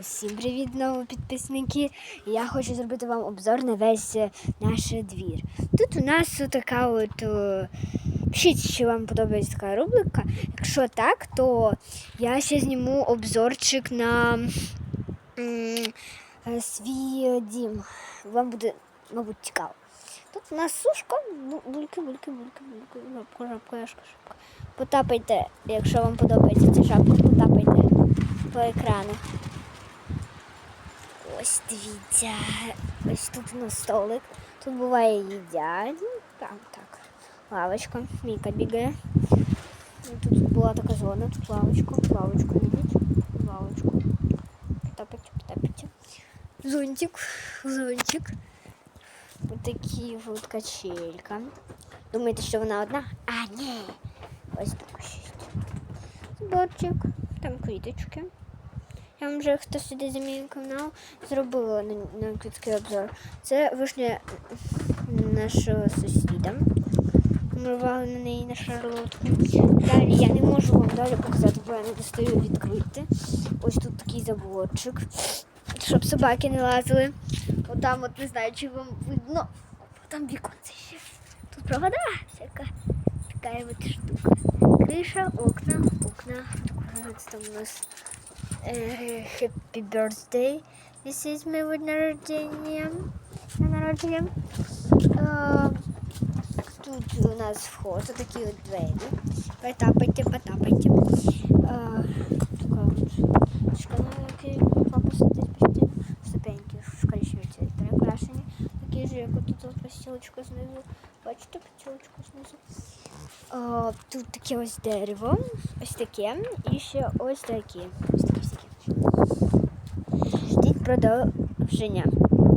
Усім привіт, знову підписники. Я хочу зробити вам обзор на весь е, наш двір. Тут у нас така от. е, Пишіть, чи вам подобається така рубрика. Якщо так, то я ще зніму обзорчик на е, свій дім. Вам буде, мабуть, цікаво. Тут у нас сушка, бу- бульки, бульки, бульки, бульки, жабка, жабка, яшка, шапка. Потапайте, якщо вам подобається ця шапка, потапайте по екрану. Ось дивіться. Ось тут у нас столик. Тут буває їдять. Ну, Там так. Лавочка. Міка бігає. Ну, Тут була така зона, тут лавочку. Лавочку любить. Лавочку. Потапайте, потапайте. Зонтик. Зонтик. Ось такі от качелька. Думаєте, що вона одна? А, ні. Ось так шість. Зборчик. Там квіточки. Я вам вже хто сюди за мій канал зробила на, на квітський обзор. Це вишня нашого сусіда. Малювали на неї на шарлотку. Далі я не можу вам далі показати, бо я не достаю відкрити. Ось тут такий заборчик, щоб собаки не лазили. Отам от не знаю, чи вам видно. Там віконце ще. Тут провода всяка. Така от штука. Криша, окна, окна. Ось там у нас Е, Happy birthday. This is my день народження. На народження. Е, Тут у нас вход, такі от двері. Потапайте, потапайте. Е, Така от шкала, які папа сидить постійно. Ступеньки в коричневий цвіт перекрашені. Такі ж, як тут постілочка знизу. Бачите, постілочку знизу. Е, Тут таке ось дерево, ось таке, і ще ось такі. Ось такі всякі. Ждіть продовження.